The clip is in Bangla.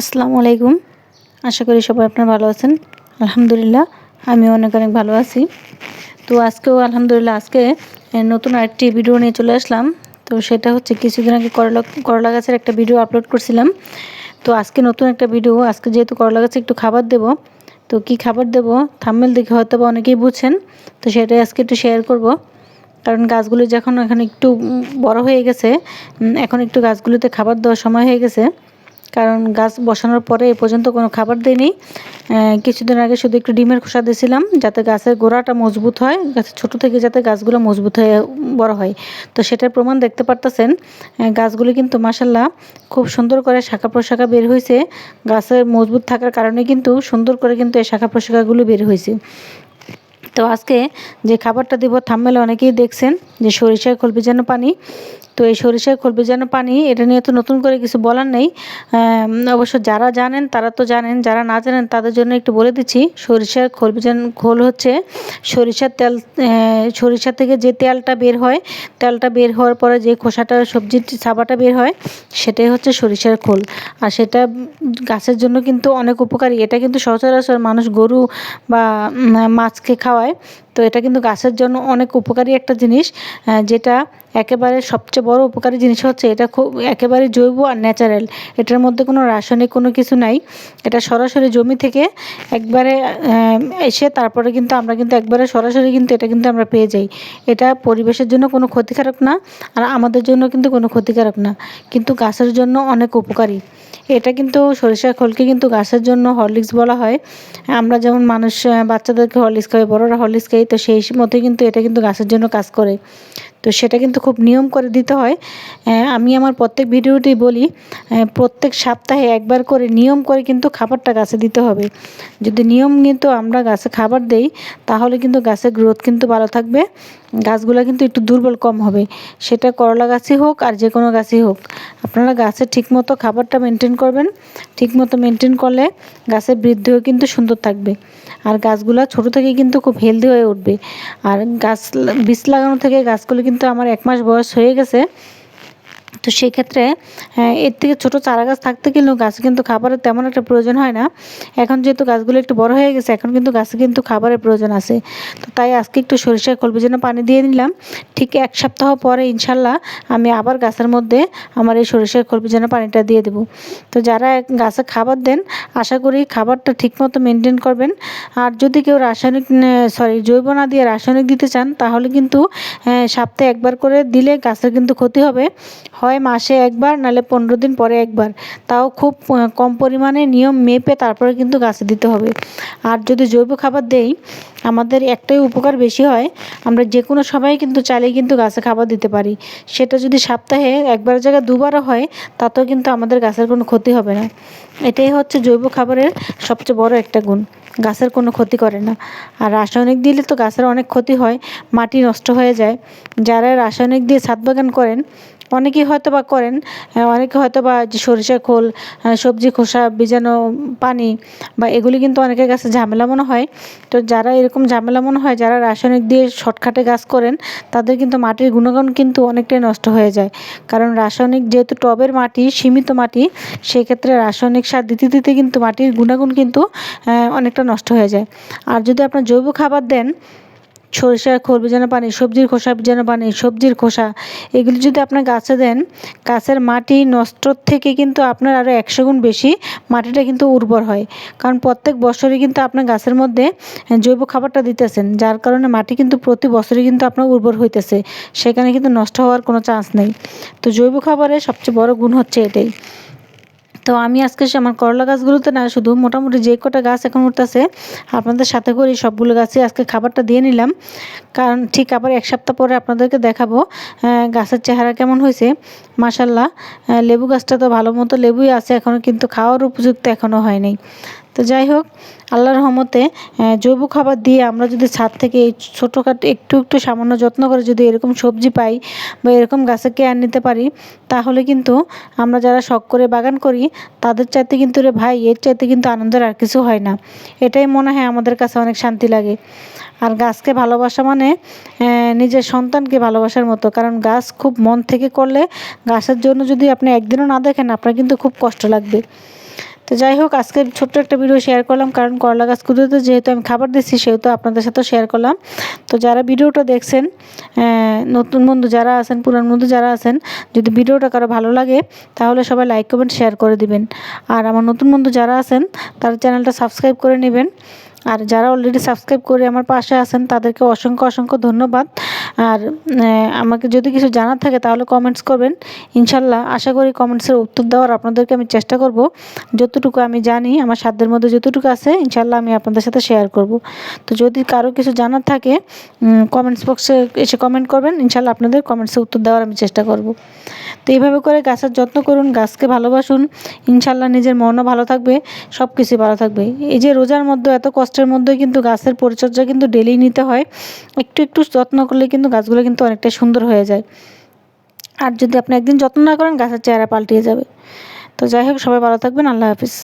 আসসালামু আলাইকুম। আশা করি সবাই আপনারা ভালো আছেন। আলহামদুলিল্লাহ আমি অনেক অনেক ভালো আছি। তো আজকেও আলহামদুলিল্লাহ, আজকে নতুন আরেকটি ভিডিও নিয়ে চলে আসলাম। তো সেটা হচ্ছে কিছুদিন আগে করলা করলা গাছের একটা ভিডিও আপলোড করছিলাম। তো আজকে নতুন একটা ভিডিও আজকে যেহেতু করলা গাছে একটু খাবার দেব, তো কি খাবার দেব থাম্মেল দেখে হয়তো বা অনেকেই বুঝছেন। তো সেটাই আজকে একটু শেয়ার করব। কারণ গাছগুলো যখন এখন একটু বড় হয়ে গেছে এখন একটু গাছগুলোতে খাবার দেওয়ার সময় হয়ে গেছে। কারণ গাছ বসানোর পরে এ পর্যন্ত কোনো খাবার দিইনি কিছুদিন আগে শুধু একটু ডিমের খোসা দিয়েছিলাম, যাতে গাছের গোড়াটা মজবুত হয় গাছ ছোটো থেকে যাতে গাছগুলো মজবুত হয়ে বড় হয়। তো সেটার প্রমাণ দেখতে পারতেছেন। গাছগুলি কিন্তু মাসাল্লাহ খুব সুন্দর করে শাখা প্রশাখা বের হয়েছে। গাছের মজবুত থাকার কারণে কিন্তু সুন্দর করে কিন্তু এই শাখা প্রশাখাগুলো বের হয়েছে। তো আজকে যে খাবারটা দিব থাম্মেলে অনেকেই দেখছেন, যে সরিষার খোল যেন পানি। তো এই সরিষার খোল যেন পানি, এটা নিয়ে তো নতুন করে কিছু বলার নেই। অবশ্য যারা জানেন তারা তো জানেন, যারা না জানেন তাদের জন্য একটু বলে দিচ্ছি, সরিষার খোল যেন, খোল হচ্ছে সরিষার তেল সরিষা থেকে যে তেলটা বের হয়, তেলটা বের হওয়ার পরে যে খোসাটা, সবজির ছাবাটা বের হয়, সেটাই হচ্ছে সরিষার খোল। আর সেটা গাছের জন্য কিন্তু অনেক উপকারী, এটা কিন্তু সচরাচর মানুষ গরু বা মাছকে খাওয়ায়। তো এটা কিন্তু গাছের জন্য অনেক উপকারী একটা জিনিস যেটা একেবারে সবচেয়ে বড় উপকারী জিনিস হচ্ছে এটা খুব একেবারে জৈব আর ন্যাচারাল। এটার মধ্যে কোনো রাসায়নিক কোনো কিছু নাই। এটা সরাসরি জমি থেকে একবারে এসে তারপরে কিন্তু আমরা কিন্তু একবারে সরাসরি কিন্তু এটা কিন্তু আমরা পেয়ে যাই। এটা পরিবেশের জন্য কোনো ক্ষতিকারক না, আর আমাদের জন্য কিন্তু কোনো ক্ষতিকারক না। কিন্তু গাছের জন্য অনেক উপকারী। এটা কিন্তু সরিষার খোলকে কিন্তু গাছের জন্য হরলিক্স বলা হয়। আমরা যেমন মানুষ বাচ্চাদেরকে হরলিক্স খাই বড়রা হরলিক্স খাই তো সেই মতোই কিন্তু এটা কিন্তু গাছের জন্য কাজ করে। তো সেটা কিন্তু খুব নিয়ম করে দিতে হয়। আমি আমার প্রত্যেক ভিডিওতেই বলি প্রত্যেক সপ্তাহে একবার করে নিয়ম করে কিন্তু খাবারটা গাছে দিতে হবে। যদি নিয়ম কিন্তু আমরা গাছে খাবার দেই, তাহলে কিন্তু গাছের গ্রোথ কিন্তু ভালো থাকবে। গাছগুলো কিন্তু একটু দুর্বল কম হবে। সেটা করলা গাছই হোক আর যে কোনো গাছই হোক। আপনারা গাছের ঠিকমতো খাবারটা মেনটেন করবেন। ঠিকমতো মেনটেন করলে গাছের বৃদ্ধিও কিন্তু সুন্দর থাকবে। আর গাছগুলো ছোট থেকে কিন্তু খুব হেলদি হয়ে উঠবে। আর গাছ, বীজ লাগানো থেকে গাছগুলো কিন্তু আমার এক মাস বয়স হয়ে গেছে। তো সেই ক্ষেত্রে হ্যাঁ, এর থেকে ছোটো চারা গাছ থাকতে গেলেও গাছে কিন্তু খাবারের তেমন একটা প্রয়োজন হয় না। এখন যেহেতু গাছগুলো একটু বড় হয়ে গেছে এখন কিন্তু গাছে কিন্তু খাবারের প্রয়োজন আছে। তো তাই আজকে একটু সরিষার খোলবি জন্য পানি দিয়ে নিলাম। ঠিক এক সপ্তাহ পরে ইনশাল্লাহ আমি আবার গাছের মধ্যে আমার এই সরিষার খোলবি জন্য পানিটা দিয়ে দেবো। তো যারা গাছে খাবার দেন আশা করি খাবারটা ঠিকমতো মেনটেন করবেন। আর যদি কেউ রাসায়নিক সরি জৈব না দিয়ে রাসায়নিক দিতে চান তাহলে কিন্তু সপ্তাহে একবার করে দিলে গাছের কিন্তু ক্ষতি হবে। হয় মাসে একবার নাহলে পনেরো দিন পরে একবার। তাও খুব কম পরিমাণে নিয়ম মেপে তারপরে কিন্তু গাছে দিতে হবে। আর যদি জৈব খাবার দেই, আমাদের একটাই উপকার বেশি হয়, আমরা যে কোনো সময় কিন্তু চাইলেই কিন্তু গাছে খাবার দিতে পারি। সেটা যদি সপ্তাহে একবার জায়গায় দুবারও হয়, তাতেও কিন্তু আমাদের গাছের কোনো ক্ষতি হবে না। এটাই হচ্ছে জৈব খাবারের সবচেয়ে বড় একটা গুণ। গাছের কোনো ক্ষতি করে না। আর রাসায়নিক দিলে তো গাছের অনেক ক্ষতি হয়, মাটি নষ্ট হয়ে যায়। যারা রাসায়নিক দিয়ে ছাদ বাগান করেন অনেকেই হয়তো বা করেন অনেকে হয়তো বা সরিষা খোল সবজি, খোসা বীজাণু পানি বা এগুলি কিন্তু অনেকের কাছে ঝামেলা মনে হয়। তো যারা এরকম ঝামেলা মনে হয়, যারা রাসায়নিক দিয়ে শর্টকাটে গাছ করেন, তাদের কিন্তু মাটির গুণগুণ কিন্তু অনেকটাই নষ্ট হয়ে যায়। কারণ রাসায়নিক যেহেতু টবের মাটি, সীমিত মাটি সেই ক্ষেত্রে রাসায়নিক সার দিতে দিতে কিন্তু মাটির গুণাগুণ কিন্তু অনেকটা নষ্ট হয়ে যায়। আর যদি আপনার জৈব খাবার দেন সরিষার খোল ভিজানো পানি, সবজির খোসা ভিজানো পানি, সবজির খোসা, এগুলি যদি আপনার গাছে দেন, গাছের মাটি নষ্ট থেকে কিন্তু আপনার আরও একশো গুণ বেশি মাটিটা কিন্তু উর্বর হয়। কারণ প্রত্যেক বছরই কিন্তু আপনার গাছের মধ্যে জৈব খাবারটা দিতেছেন, যার কারণে মাটি কিন্তু প্রতি বছরই কিন্তু আপনার উর্বর হইতেছে, সেখানে কিন্তু নষ্ট হওয়ার কোনো চান্স নেই। তো জৈব খাবারের সবচেয়ে বড় গুণ হচ্ছে এটাই। তো আমি আজকে আমার করলা গাছগুলোতে না শুধু মোটামুটি যে কটা গাছ এখন উঠতেছে, আপনাদের সাথে করে সবগুলো গাছে আজকে খাবারটা দিয়ে নিলাম। কারণ ঠিক আবার এক সপ্তাহ পরে আপনাদেরকে দেখাবো গাছের চেহারা কেমন হয়েছে। মাসাল্লাহ লেবু গাছটা তো ভালো মতো লেবুই আছে এখনও কিন্তু খাওয়ার উপযুক্ত এখনও হয়নি। তো যাই হোক, আল্লাহর রহমতে জৈব খাবার দিয়ে আমরা যদি ছাদ থেকে এই ছোটোখাটো একটু একটু সামান্য যত্ন করে যদি এরকম সবজি পাই বা এরকম গাছে কেয়ার নিতে পারি, তাহলে কিন্তু আমরা যারা শখ করে বাগান করি, তাদের চাইতে কিন্তু রে ভাই, এর চাইতে কিন্তু আনন্দের আর কিছু হয় না। এটাই মনে হয় আমাদের কাছে অনেক শান্তি লাগে। আর গাছকে ভালোবাসা মানে নিজের সন্তানকে ভালোবাসার মতো। কারণ গাছ খুব মন থেকে করলে, গাছের জন্য যদি আপনি একদিনও না দেখেন, আপনার কিন্তু খুব কষ্ট লাগবে। তো যাই হোক, আজকে ছোট্ট একটা ভিডিও শেয়ার করলাম, কারণ করলা গাছ কুদোতে যেহেতু আমি খাবার দিচ্ছি, সেহেতু আপনাদের সাথে শেয়ার করলাম। তো যারা ভিডিওটা দেখছেন নতুন বন্ধু যারা আছেন, পুরান বন্ধু যারা আছেন, যদি ভিডিওটা কারও ভালো লাগে, তাহলে সবাই লাইক কমেন্ট শেয়ার করে দিবেন। আর আমার নতুন বন্ধু যারা আছেন, তার চ্যানেলটা সাবস্ক্রাইব করে নেবেন। আর যারা অলরেডি সাবস্ক্রাইব করে আমার পাশে আছেন, তাদেরকে অসংখ্য অসংখ্য ধন্যবাদ। আর আমাকে যদি কিছু জানার থাকে তাহলে কমেন্টস করবেন। ইনশাল্লাহ আশা করি কমেন্টসের উত্তর দেওয়ার আপনাদেরকে আমি চেষ্টা করব। যতটুকু আমি জানি, আমার সাধ্যের মধ্যে যতটুকু আছে, ইনশাল্লাহ আমি আপনাদের সাথে শেয়ার করব। তো যদি কারও কিছু জানার থাকে কমেন্টস বক্সে এসে কমেন্ট করবেন। ইনশাল্লাহ আপনাদের কমেন্টসে উত্তর দেওয়ার আমি চেষ্টা করব। তো এইভাবে করে গাছের যত্ন করুন, গাছকে ভালোবাসুন। ইনশাল্লাহ নিজের মনও ভালো থাকবে সব কিছুই ভালো থাকবে। এই যে রোজার মধ্যে এত কষ্টের মধ্যে কিন্তু গাছের পরিচর্যা কিন্তু ডেলি নিতে হয়। একটু একটু যত্ন করলে কিন্তু গাছগুলো কিন্তু অনেকটাই সুন্দর হয়ে যায়। আর যদি আপনি একদিন যত্ন না করেন, গাছের চেহারা পাল্টিয়ে যাবে। তো যাই হোক, সবাই ভালো থাকবেন, আল্লাহ হাফিজ।